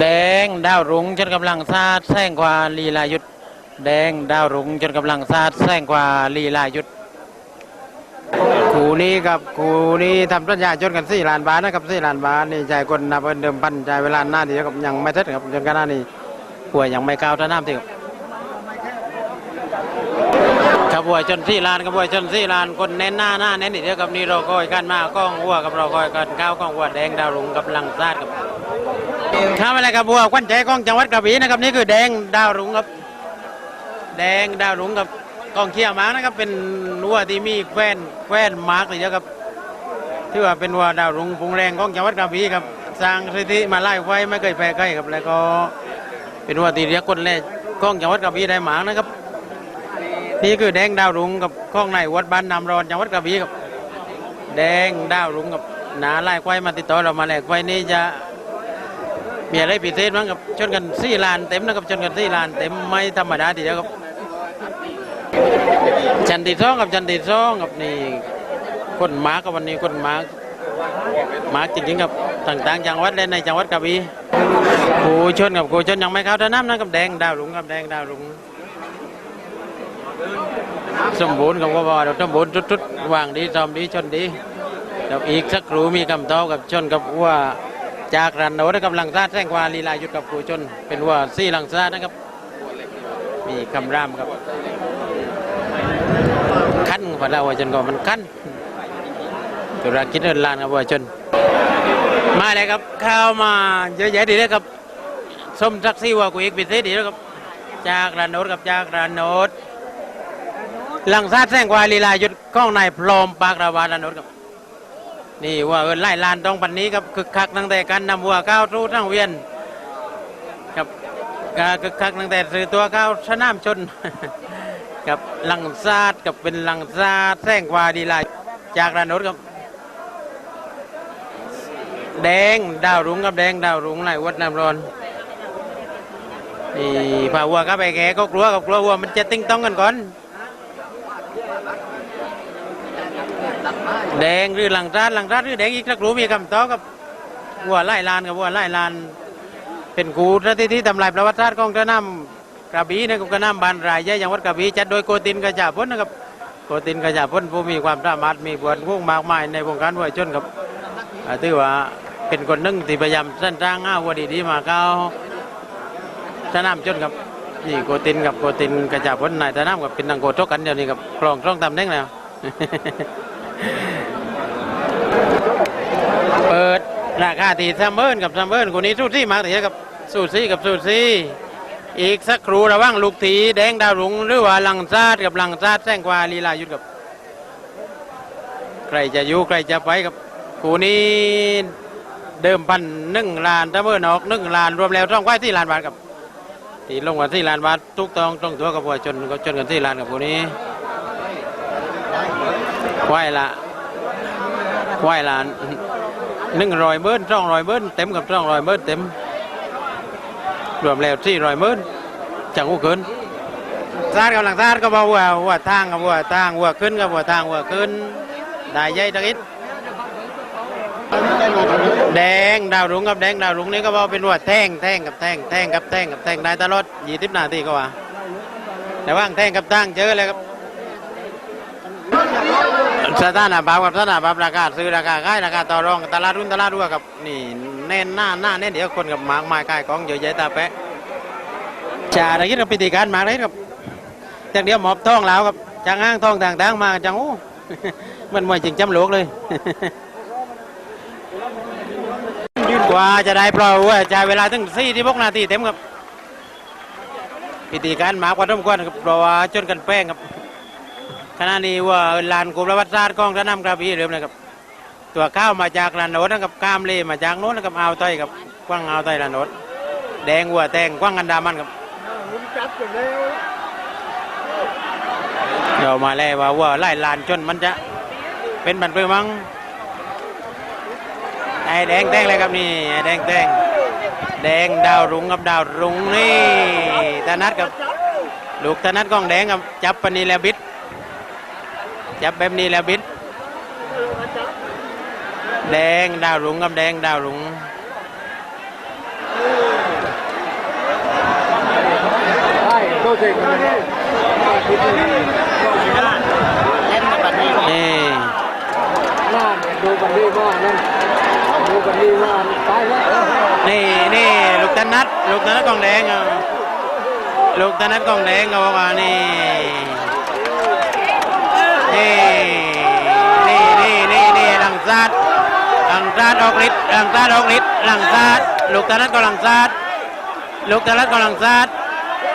แดงดาวรุ้งจนกำลังซาดแซงกว่าลีลายุทธแดงดาวรุ้งจนกำลังซาดแซงกว่าลีลายุทธคู่นี้กับคู่นี้ทำสัญญาจนกันสี่ล้านบาทนะครับสี่ล้านบาทนี่ใจคนนับเป็นเดิมพันใจเวลาหน้าที่กับยังไม่เสร็จครับจนกระทั่งนี้ป่วยยังไม่ก้าวท่าน้ำที่ขบวยจนสี่ล้านขบวยจนสี่ล้านคนเน้นหน้าหน้าเน้นอีกเดียวกับนี่เราคอยกันมากล้องวัวกับเราคอยกันก้าวกล้องวัวแดงดาวรุ้งกับลังซาดกับ ครับอะไรครับบัวควันใจของจังหวัดกระบี่นะครับนี่คือแดงดาวรุ้งครับ แดงดาวรุ้งกับกองเขี้ยวม้านะครับเป็นวัวที่มีแควนแควนมาร์กเลยอะครับที่ว่าเป็นวัวดาวรุ้งพุงแรงของจังหวัดกระบี่ครับสร้างสถิติมาไล่ไว้ไม่เคยแพ้ใครครับแล้วก็เป็นวัวที่เรียกคนแรกของจังหวัดกระบี่ได้หมากนะครับนี่คือแดงดาวรุ้งกับข้องในวัดบ้านนำรอนจังหวัดกระบี่ครับแดงดาวรุ้งกับหนาไล่ควายมาติดต่อเรามาแหลกควายนี้จะ มีอะไรพิเศษบ้างครับชนกันสี่ลานเต็มนะครับชนกันสี่ลานเต็มไม่ธรรมดาทีเดียวครับจันติซองกับจันติซองกับนี่คนมากับวันนี้คนมามาจริงๆกับต่างๆจังหวัดและในจังหวัดกระบี่กูชนกับกูชนยังไม่เข้าท่าน้ำนะครับแดงดาวหลุงกับแดงดาวหลุงสมบูรณ์กับว่าบอเราสมบูรณ์ทุดๆวางดีซ้อมดีชนดีแล้วอีกสักครู่มีคำตอบกับชนกับว่า จากรันโนนะครับลังซาดแซงควาลีลายุทธกับครูชนเป็นวัวซี่ลังซาดนะครับ มีคำรามครับขั้นกว่าเราวัวชนก็มันขั้นตุรกิจเดินลานกับวัวชนมาเลยครับเข้ามาเยอะแยะดีเลยครับส้มทักซี่วัวกูอีกพิเศษดีแล้วครับจากรันโนกับจากรันโนลังซาดแซงควาลีลายุทธข้องในายพรอมปากราวารันโนครับ นี่ว่าเออไล่ลานตรงปันนี้ครับคึกคักตั้งแต่การนำวัวก้าวทูทั้งเวียนครับก็คึกคักตั้งแต่ซื้อตัวก้าวชนะชนกับลังซาดกับเป็นลังซาดแซงกวาดีลายจากระนดครับ แดงดาวรุ้งกับแดงดาวรุ้งไล่วัดน้ำร้อนนี่พาวัวก็ไปแกก็กลัวกับกลัววัวมันจะติ้งต้องกันก่อน แดงหรือหลังร้านหลังร้านหรือแดงอีกสักรู้มีคำตอบกับวัวไล่ลานกับวัวไล่ลาน เป็นกูที่ที่ทำลายประวัติศาสตร์ของกระน้ำกระบี่นะครับกระน้ำบานรายใหญ่จังหวัดกระบี่จัดโดยโกตินกระจาพ้นนะครับโกตินกระจาพ้นผู้มีความสามารถมีบทพุ่งมากมายในวงการวัวชนครับถือว่าเป็นคนนึ่งที่พยายามสร้างสร้างห้าวัวดีๆมาเก้าสนามชนครับนี่โกตินกับโกตินกระจาพ้นนายสนามกับเป็นนังโกชกกันเดียวนี้กับคลองคลองตำแหน่งแล้ว เปิดราคาตีซัมเบิร์กับซัมเบิร์คนนี้สู้ซี่มากทีกับสู้ซี่กับสู้ซี่ อีกสักครู่ระว่างลูกทีแดงดาวรุงหรือว่าลังซาดกับลังซาดแซงกว่าลีลายุทธกับ ใครจะอยู่ใครจะไปกับคู่นี้เดิมพันหนึ่งล้านถ้าเมื่อนอกหนึ่งล้านรวมแล้วต้องไว้ที่ล้านบาทกับ ที่ลงกันที่ล้านบาททุกตองต้องตัวกับวัวชนก็ชนกันที่ล้านกับคู่นี้ ไหวละไหวละหนึ่งรอยเบิ้ลสองรอยเบิ้ลเต็มกับสองรอยเบิ้ลเต็ม รวมแล้วสี่รอยเบิ้ลจังหูขึ้นซาดกับหลังซาดก็บอกว่าว่าทางกับว่าทางว่าขึ้นกับว่าทางว่าขึ้นได้ใหญ่ตักอิดแดงดาวรุ้งกับแดงดาวรุ้งนี่ก็บอกเป็นว่าแท่งแท่งกับแท่งแท่งกับแท่งกับแท่งได้ตลอดยี่สิบนาทีก็ว่าแต่ว่างแท่งกับตั้งเจอเลยครับ สถานะบาปกับสถานะบาปราคาซื้อราคาขายราคาต่อรองตลาดรุ่นตลาดรั่วกับนี่แน่นหน้าหน้าแน่นเดี๋ยวคนกับหมากไม้กายของเยอะแยะตาแปะชาได้ยินกับพิธีการหมากได้กับจากเดียวหมอบท้องแล้วกับจางห้างท้องต่างๆมาจังโอ้มันมวยจริงจำโลกเลยกว่าจะได้ปล่าว่าจ่ายเวลาถึงสี่ที่พกนาทีเต็มครับพิธีการหมากว่าทั้งควรครับเพราะว่าจนกันแป้งครับ ขณะนี้ว่าลานกรมประวัติศาสตร์กองสนามกระบี่เริ่มนะครับ ตัวข้าวมาจากลานโนดนะครับกามเลมาจากโน้นนะครับเอาวไต้กับกว้างเอาวไต้ลานโนดแดงวัวแตงกว้างอันดามันครับเดียวมาแล้วว่าวัวไล่ลานจนมันจะเป็นบันเปื้อมั้งไอ้แดงแตงเลยครับนี่ไอ้แดงแตงแดงดาวรุ้งกับดาวรุ้งนี่ธนัดกับลูกธนัดกองแดงกับจับปนีแล้วบิด จับแบบนี้แล้วบิด แดงดาวรุ่งกับแดงดาวรุ่งนี่น่านดูบันดี้บ้านนั่นดูบันดี้บ้านตายแล้วนี่นี่ลูกตะนัดลูกตนัดกองแดงอะลูกตะนัดกองแดงก็บอกว่านี่ นี่ นี่นี่นี่นี่หลังซาดหลังซาดออกฤทธิ์หลังซาดออกฤทธิ์หลังซาดลูกตนัดก็หลังซาดลูกตนัดก็หลังซาด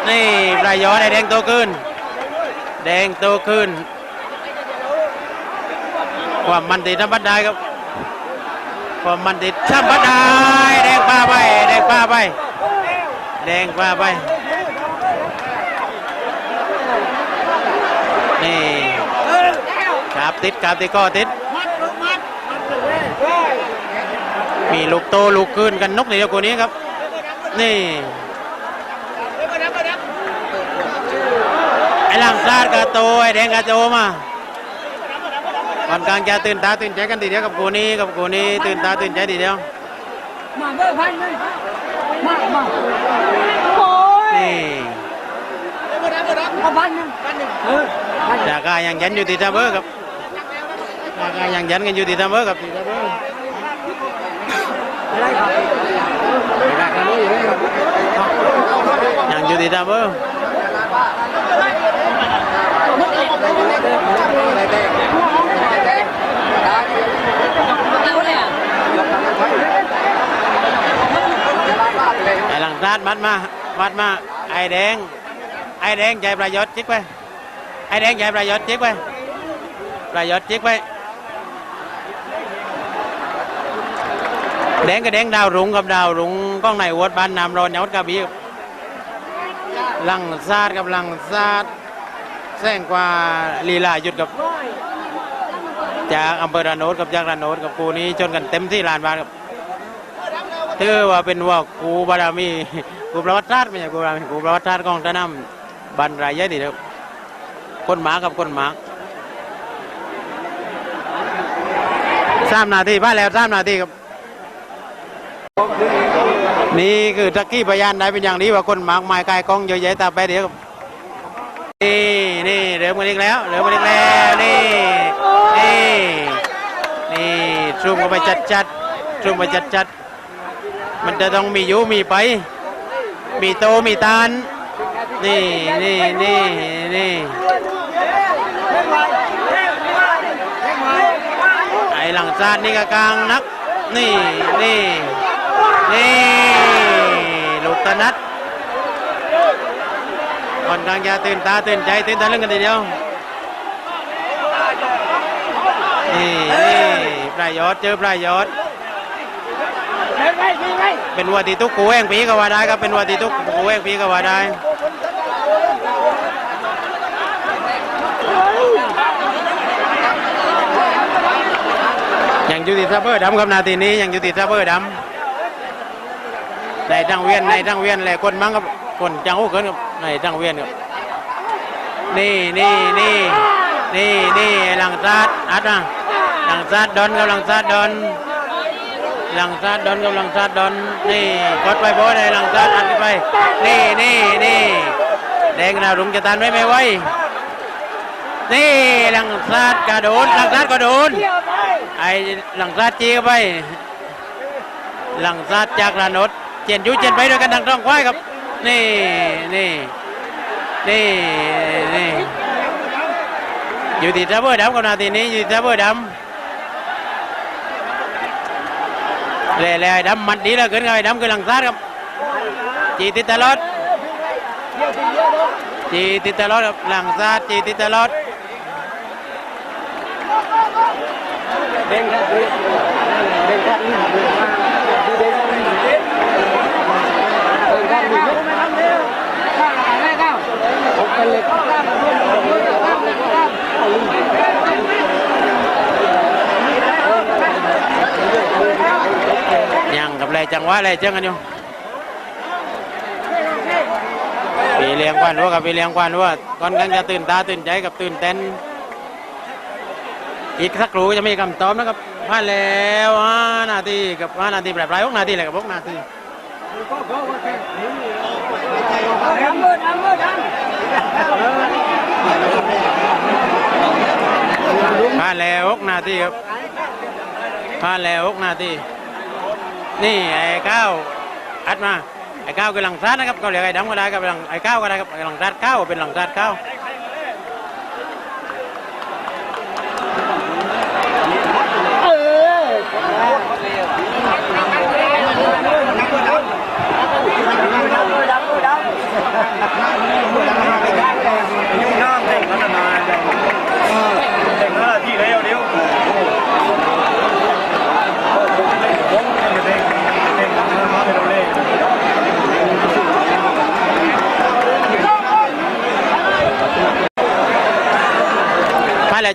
นี่ปลายอไอ้แดงโตขึ้น แดงโตขึ้น ความมันติดธรรมดาครับ ความมันติดธรรมดาแดงป้าไปแดงป้าไปแดงป้าไป นี่กราบติดกราบติดก็ติด มีลูกโตลูกคืนกันนกในเดียวกว่านี้ครับ นี่ไอ้หลังซาดกาโตไอ้แดงกาโจมาก่อนกลางจะตื่นตาตื่นใจกันทีเดียวกับกูนี้กับกูนี้ตื่นตาตื่นใจทีเดียวมาเบอร์พันหนึงมามาโอ้ยนี่เอาพันหนึงพันหนึงเออพันหนึ่งจากายังยันอยู่ที่ทับเบอร์ครับ จากายังยันกันอยู่ที่ทับเบอร์ครับที่ทับเบอร์อะไรครับไม่ได้กันเลยครับยังอยู่ที่ทับเบอร์ไอ้หลังซาดมัดมา มัดมา ไอ้แดง ไอ้แดงใจประยชน์จิ๊กไป ไอ้แดงใจประยชน์จิ๊กไปประยชน์จิ๊กไป แดงกับแดงดาวรุ้งกับดาวรุ้งกล้องในวัดบ้านน้ำร้อนยศกระบี่ครับหลังซาดกับหลังซาดแซงกว่าลีลาหยุดกับ จากอำเภอระโนดกับจากระโนดกับกูนี้ชนกันเต็มที่ลานบานครับถือว่าเป็นว่ากูบารามีกูประวัติศาสตร์ไม่ใช่กูบารมีกูประวัติศาสตร์ของตะนำบันรายใหญ่ดีครับคนหมากับคนหมาสามนาทีผ่านแล้วสามนาทีครับ นี่คือทักกี้พยานได้เป็นอย่างนี้ว่าคนหมากไม้กายกองเยอะแยะตาไปเดี๋ยวนี่นี่เริ่มกันอีกแล้วเริ่มกันอีกแล้วนี่นี่นี่ซูมเข้าไปจัดจัดๆซูมไปจัดจัดมันจะต้องมีอยูมีไป มีโตมีตานนี่นี่นี่นี่ไอ้หลังซานนี่ก็กลางนัก นี่นี่ นี่ลูกตะนัดก่อนกลางจะตื่นตาตื่นใจตื่นตาเรื่องกันทีเดียวนี่นี่ปลายยอดเจอปลายยอดเฮ้ยไงนี่ไงเป็นวัวที่ทุกกูแห่งปีก็ว่าได้ครับเป็นวัวที่ทุกกูแห่งปีก็ว่าได้ยังอยู่ที่ซับเบอร์ดำครับนาทีนี้ยังอยู่ที่ซับเบอร์ดำ ในทางเวียนในทางเวียนแหละคนมั้งครับคนจังหูเกินครับในทางเวียนครับนี่นี่นี่นี่นี่หลังซาดอัดนะหลังซาดดอนกับหลังซาดดอนหลังซาดดอนกับหลังซาดดอนนี่กดไปโบได้หลังซาดอัดไป นี่นี่นี่แดงดาวรุงจะตันไว้ไม่ไหวนี่หลังซาดกระโดดหลังซาดก็โดนไอหลังซาดจีเข้าไป หลังซาดจากระนด เจนยุเจนไปด้วยกันทางท้องควายครับ นี่นี่นี่นี่อยู่ที่ทับเบอร์ดำกับนาทีนี้อยู่ที่ทับเบอร์ดำเล่เล่ดำมันดีเลือเกินไอ้ดำคือหลังซาดครับจีติดตลอดจีติดตลอดครับหลังซาดจีติดตลอดเด้งครับเด้งครับ ยข้าวข้าวข้าวข้าวยังกับอะไรจังหวะอะไรเจ้งกันอยู่ปีเลี้ยงควันวัวกับปีเลี้ยงควันวัวก่อนกันจะตื่นตาตื่นใจกับตื่นเต้นอีกสักครู่จะมีคำตอบนะครับผ่านแล้วห้านาทีกับห้านาทีปลายปลายหกนาทีเลยกับหกนาที 6นาทีครับผ่านแล้ว6นาทีนี่ไอ้ก้าวอัดมาไอ้ก้าวกำลังซัดนะครับก็เหลือไอ้ดำก็ได้ครับไอ้ก้าวก็ได้ครับกำลังซัดก้าวเป็นหลังซัดก้าว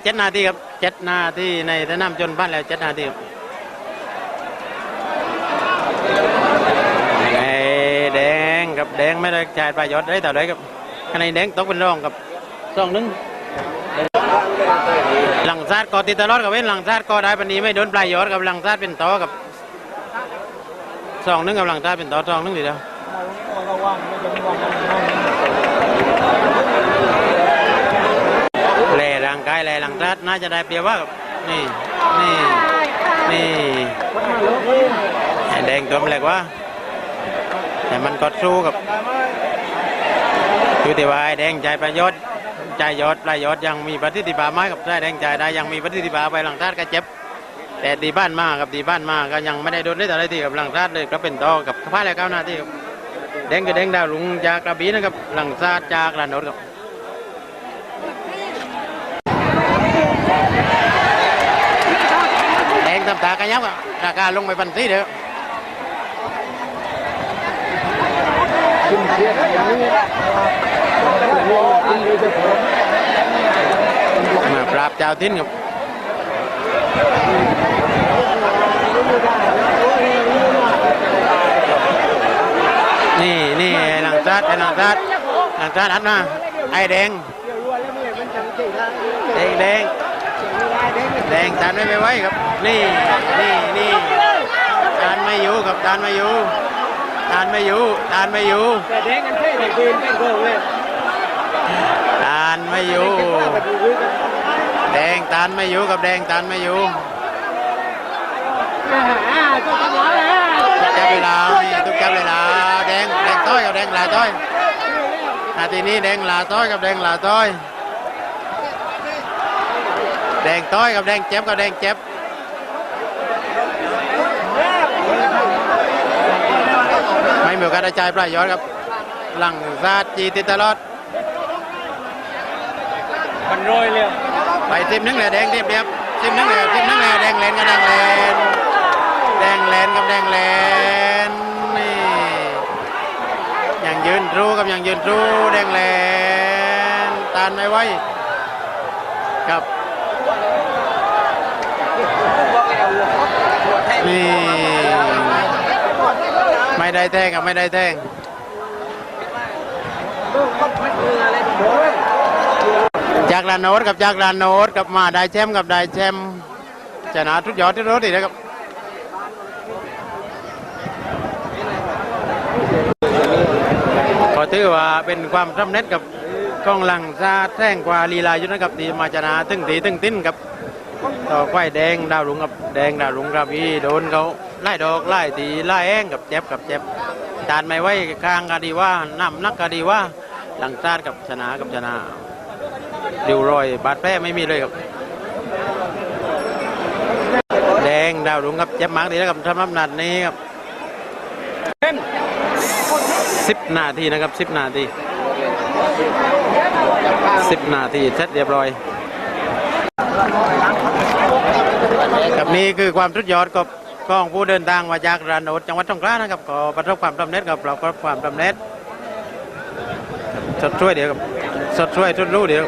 เจ็ดนาทีครับเจ็ดนาทีในสนามจนผ่านแล้วเจ็ดนาทีครับไอ้แดงกับแดงไม่ได้จ่ายประโยชน์ได้แต่าใดครับคะแนนแดงตกเป็นรองกับสองหนึ่งหลังซาดก็ติดตลอดกับเว้นหลังซาดก็ได้ปันนี้ไม่โดนปลายยอดกับหลังซาดเป็นต่อกับสองนึงกับหลังซาดเป็นต่อสองนึงดีแล่ร่างกายหล่หลังซาดน่าจะได้เปรียบว่านี่นี่นี่แดงตัวมันเล็กว่าแต่มันกดสู้กับคือที่ว่าไอ้แดงใจประยชน์ใจยอดปลายยอดยังมีประสิทธิภาไหมกับใจแดงใจได้ยังมีประสิทธิภาไปหลังซาดก็เจ็บแต่ตีบ้านมากับตีบ้านมาก็ยังไม่ได้โดนได้แต่อะไรตีกับหลังซาดเลยก็เป็นต่อกับพลาดแล้วเก้าหน้าที่แดงกับแดงดาวลุงจากกระบี่นะครับหลังซาดจากลานนดครับ แดงตำตากันยับอะราคาลงไปพันสี่เด้อคุณเชียร์กันอย่างนี้มาปราบเจ้าทิ้นครับนี่นี่หลังซาดหลังซาดหลังซาดอัดมาไอ้แดงแดงแดง แดงตานไม่ไปไว้ครับ นี่นี่นี่ตานไม่อยู่ครับตานไม่อยู่ตานไม่อยู่ตานไม่อยู่แต่แดงกันใช่ไหมคืนเป็นโกงเลยตานไม่อยู่แดงตานไม่อยู่กับแดงตานไม่อยู่อ่าก็ทำร้ายแล้วทุกจับเวลานี่ทุกจับเวลาแดงแดงต้อยกับแดงหลาต้อยนาทีนี้แดงหลาต้อยกับแดงหลาต้อย แดงต้อยกับแดงเจ็บกับแดงเจ็บไม่มีโอกาสได้จ่ายประโยชน์ครับ หลังซาดจีติดตลอดมันโรยเลยไปทีมหนึงเลยแดงทีมเดียบทีมหนึงเลยทีมหนึงเลยแดงเลนกับแดงเลนแดงเลนกับแดงเลนนี่ยังยืนรู้กับยังยืนรู้แดงเลนตานไม่ไหวครับ นี่ ไม่ได้แทงกับไม่ได้แทงจากลานโนดกับจากลานโนดกับมาได้แชมป์กับได้แชมป์ชนะทุกยอดที่รถอีกนะครับก็ถือว่าเป็นความสำเร็จกับกองหลังซาแท่งกว่าลีลายุทธนะครับที่มาชนะตึงตีตึงติ้นกับ ต่อควายแดงดาวหลุงกับแดงดาวหลุงครับพี่โดนเขาไล่ดอกไล่ตีไล่แองกับเจ็บกับเจ็บจานไม่ไหวกลางก็ดีว่าน้ำนักก็ดีว่าหลังซาดกับชนะกับชนะริ้วรอยบาดแผลไม่มีเลยครับแดงดาวหลุงครับเจ็บมากดีแล้วครับสำรับนัดนี้ครับสิบนาทีนะครับสิบนาทีสิบนาทีเสร็จเรียบร้อย กับนี้คือความทุดยอดกับกองผู้เดินทางมาจากรานโนดจังหวัดสงขลานะครับก็ประสบความสำเร็จกับเราก็ความสำเร็จสดช่วยเดี๋ยวครับสดช่วยทุดรู้เดี๋ยว